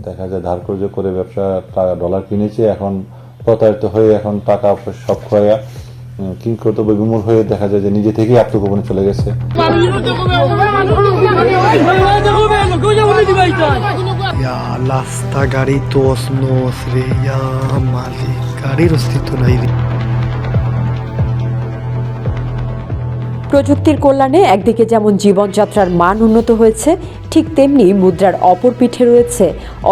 দেখা যায় ধার কর্য করে ব্যবসা, টাকা ডলার কিনেছে, এখন প্রতারিত হয়ে এখন টাকা সব খোয়া কিং কর্তব্য বিমূল হয়ে দেখা যায় যে নিজে থেকেই আত্মগোপনে চলে গেছে। re ya mali গাড়ির অস্তিত্ব নাই প্রযুক্তির কল্যাণে একদিকে যেমন জীবনযাত্রার মান উন্নত হয়েছে, ঠিক তেমনি মুদ্রার অপর পিঠে রয়েছে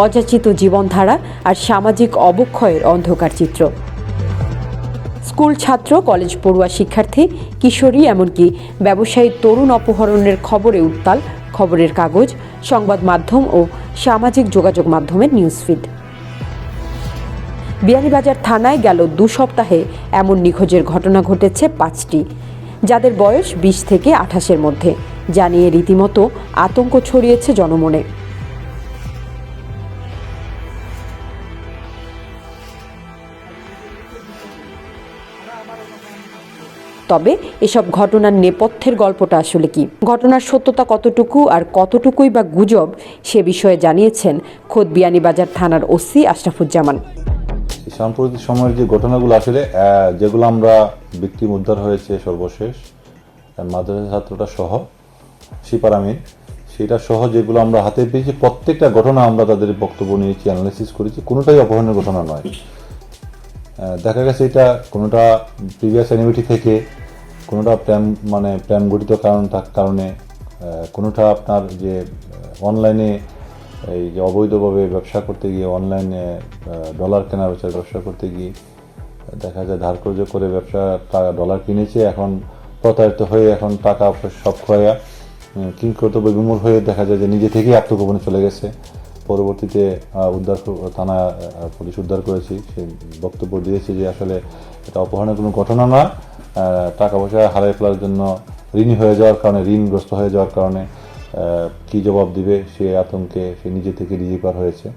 অযাচিত জীবনধারা আর সামাজিক অবক্ষয়ের অন্ধকার চিত্র। স্কুল ছাত্র, কলেজ পড়ুয়া শিক্ষার্থী, কিশোরী এমনকি ব্যবসায়ী তরুণ অপহরণের খবরে উত্তাল, খবরের কাগজ, সংবাদ মাধ্যম ও সামাজিক যোগাযোগ মাধ্যমের নিউজফিড বিয়ানীবাজার থানায় গেল দু সপ্তাহে এমন নিখোঁজের ঘটনা ঘটেছে পাঁচটি। যাদের বয়স বিশ থেকে আঠাশের মধ্যে, জানিয়ে রীতিমতো আতঙ্ক ছড়িয়েছে জনমনে। তবে এসব ঘটনার নেপথ্যের গল্পটা আসলে কি? ঘটনার সত্যতা কতটুকু আর কতটুকুই বা গুজব, সে বিষয়ে জানিয়েছেন খোদ বিয়ানীবাজার থানার ওসি আশরাফুজ্জামান। সাম্প্রতিক সময়ের যে ঘটনাগুলো আসলে যেগুলো আমরা বিক্রিম উদ্ধার হয়েছে সর্বশেষ মাদ্রাসা ছাত্রটা সহ শিপারামিন সেটা সহ যেগুলো আমরা হাতে পেয়েছি, প্রত্যেকটা ঘটনা আমরা তাদের বক্তব্য নিয়েছি অ্যানালিসিস করেছি, কোনোটাই অপহরণের ঘটনা নয়। দেখা গেছে এটা কোনোটা প্রিভিয়াস অ্যানিমিটি থেকে, কোনোটা প্রেম মানে প্রেম গঠিত কারণ কারণে কোনোটা আপনার যে অনলাইনে এই যে অবৈধভাবে ব্যবসা করতে গিয়ে অনলাইনে ডলার কেনা বেচার ব্যবসা করতে গিয়ে দেখা যায় ধার কর্য করে ব্যবসা টাকা ডলার কিনেছে, এখন প্রতারিত হয়ে এখন টাকা সব খোয়া কিং কর্তব্য বিমূল হয়ে দেখা যায় যে নিজে থেকেই আত্মগোপনে চলে গেছে। পরবর্তীতে উদ্ধার থানা পুলিশ উদ্ধার করেছি। সে বক্তব্য দিয়েছে যে আসলে এটা অপহরণের কোনো ঘটনা না। টাকা পয়সা হারিয়ে ফেলার জন্য ঋণী হয়ে যাওয়ার কারণে, ঋণগ্রস্ত হয়ে যাওয়ার কারণে কি জবাব দিবে সে আতঙ্কে সে নিজে থেকে নিজে পার হয়েছে।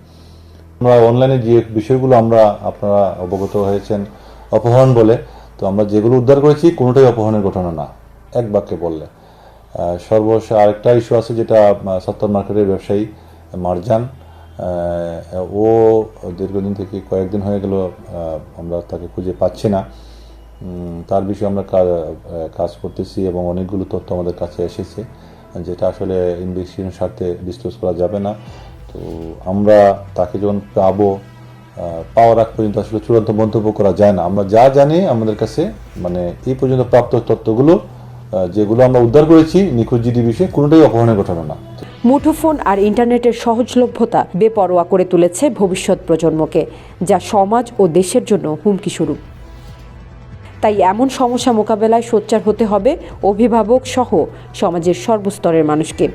আমরা অনলাইনে যে বিষয়গুলো আমরা আপনারা অবগত হয়েছেন অপহরণ বলে তো আমরা যেগুলো উদ্ধার করেছি কোনোটাই অপহরণের ঘটনা না। এক বাক্যে বললে। আহ, সর্বশেষ আরেকটা ইস্যু আছে যেটা সত্তর মার্কেটের ব্যবসায়ী মারজান ও দীর্ঘদিন থেকে কয়েকদিন হয়ে গেল আমরা তাকে খুঁজে পাচ্ছি না। তার বিষয়ে আমরা কাজ করতেছি এবং অনেকগুলো তথ্য আমাদের কাছে এসেছে। যেটা আসলে ইনভেস্টিগেশন স্বার্থে ডিসক্লোজ করা যাবে না। তো আমরা তাকে যখন পাবো পাওয়ার আগ পর্যন্ত আসলে চূড়ান্ত মন্তব্য করা যায় না। আমরা যা জানি আমাদের কাছে মানে এই পর্যন্ত প্রাপ্ত তথ্যগুলো যেগুলো আমরা উদ্ধার করেছি নিখোঁজ জিডি বিষয়ে, কোনোটাই অপহরণের ঘটনা না। মুঠোফোন আর ইন্টারনেটের সহজলভ্যতা বেপরোয়া করে তুলেছে ভবিষ্যৎ প্রজন্মকে, যা সমাজ ও দেশের জন্য হুমকি স্বরূপ। তাই এমন সমস্যা মোকাবেলায় সোচ্চার হতে হবে অভিভাবক সহ সমাজের সর্বস্তরের মানুষকে।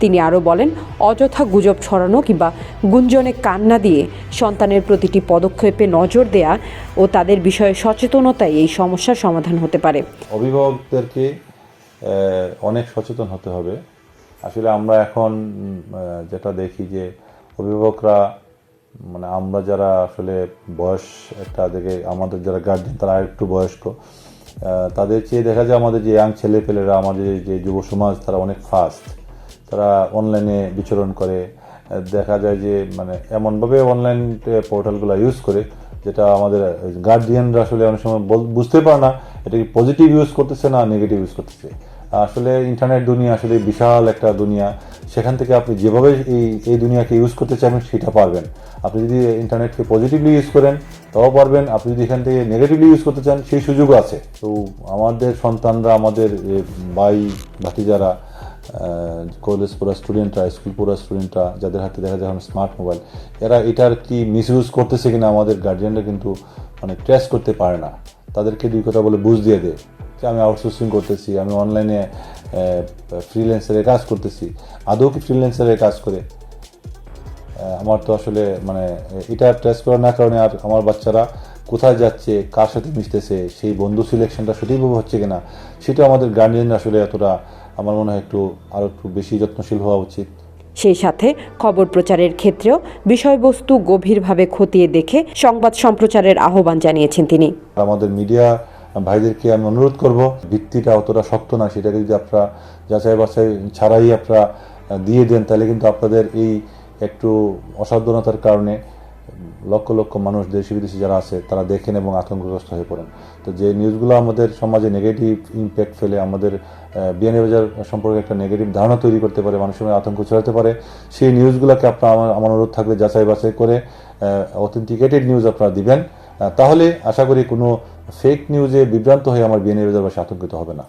তিনি আরও বলেন, অযথা গুজব ছড়ানো কিংবা গুঞ্জনে কান্না দিয়ে সন্তানের প্রতিটি পদক্ষেপে নজর দেয়া ও তাদের বিষয়ে সচেতনতাই এই সমস্যার সমাধান হতে পারে। অভিভাবকদেরকে অনেক সচেতন হতে হবে। আসলে আমরা এখন যেটা দেখি যে অভিভাবকরা মানে আমরা যারা আসলে বয়স একটা দেখে আমাদের যারা গার্জেন তারা একটু বয়স্ক তাদের চেয়ে দেখা যায় আমাদের যে ইয়াং ছেলেপেলেরা, আমাদের যে যুব সমাজ, তারা অনেক ফাস্ট তারা অনলাইনে বিচরণ করে। দেখা যায় যে মানে এমনভাবে অনলাইন পোর্টালগুলো ইউজ করে, যেটা আমাদের গার্ডিয়ানরা আসলে অনেক সময় বুঝতে পারে না, এটা কি পজিটিভ ইউজ করতেছে না নেগেটিভ ইউজ করতেছে। আসলে ইন্টারনেট দুনিয়া আসলে বিশাল একটা দুনিয়া। সেখান থেকে আপনি যেভাবে এই এই দুনিয়াকে ইউজ করতে চাইবেন, সেটা পারবেন। আপনি যদি ইন্টারনেটকে পজিটিভলি ইউজ করেন, তাও পারবেন। আপনি যদি এখান থেকে নেগেটিভলি ইউজ করতে চান, সেই সুযোগও আছে। তো আমাদের সন্তানরা, আমাদের ভাই, ভাতিজারা কলেজ পড়া স্টুডেন্টরা স্কুল পড়া স্টুডেন্টরা যাদের হাতে দেখা যায় এখন স্মার্ট মোবাইল এরা এটার কি মিস ইউজ করতেছে কিনা আমাদের গার্জিয়ানরা কিন্তু মানে ট্রেস করতে পারে না। তাদেরকে দুই কথা বলে বুঝ দিয়ে দেয়। যে আমি আউটসোর্সিং করতেছি আমি অনলাইনে ফ্রিল্যান্সারের কাজ করতেছি আদৌ কি ফ্রিল্যান্সারের কাজ করে? আমার তো আসলে মানে এটা ট্রেস করার না কারণে আর আমার বাচ্চারা কোথায় যাচ্ছে কার সাথে মিশতেছে সেই বন্ধু সিলেকশনটা সঠিকভাবে হচ্ছে কিনা সেটা আমাদের গার্জিয়ান আসলে এতটা আমার মনে হয় একটু আরও একটু বেশি যত্নশীল হওয়া উচিত। সেই সাথে খবর প্রচারের ক্ষেত্রেও বিষয়বস্তু গভীরভাবে খতিয়ে দেখে সংবাদ সম্প্রচারের আহ্বান জানিয়েছেন তিনি। আমাদের মিডিয়া ভাইদেরকে আমি অনুরোধ করব, ভিত্তিটা অতটা শক্ত না সেটাকে যদি আপনারা যাচাই বাছাই ছাড়াই আপনারা দিয়ে দেন, তাহলে কিন্তু আপনাদের এই একটু অসাবধানতার কারণে লক্ষ লক্ষ মানুষ দেশি বিদেশি যারা আছে, তারা দেখেন এবং আতঙ্কগ্রস্ত হয়ে পড়েন। তো যে নিউজগুলো আমাদের সমাজে নেগেটিভ ইম্প্যাক্ট ফেলে, আমাদের বিয়ানীবাজার সম্পর্কে একটা নেগেটিভ ধারণা তৈরি করতে পারে, মানুষের মধ্যে আতঙ্ক ছড়াতে পারে, সেই নিউজগুলোকে আপনার আমার আমার অনুরোধ থাকবে যাচাই বাছাই করে অথেন্টিকেটেড নিউজ আপনারা দিবেন। তাহলে আশা করি কোনো ফেক নিউজে বিভ্রান্ত হয়ে আমার বিয়ানীবাজারবাসী আতঙ্কিত হবে না।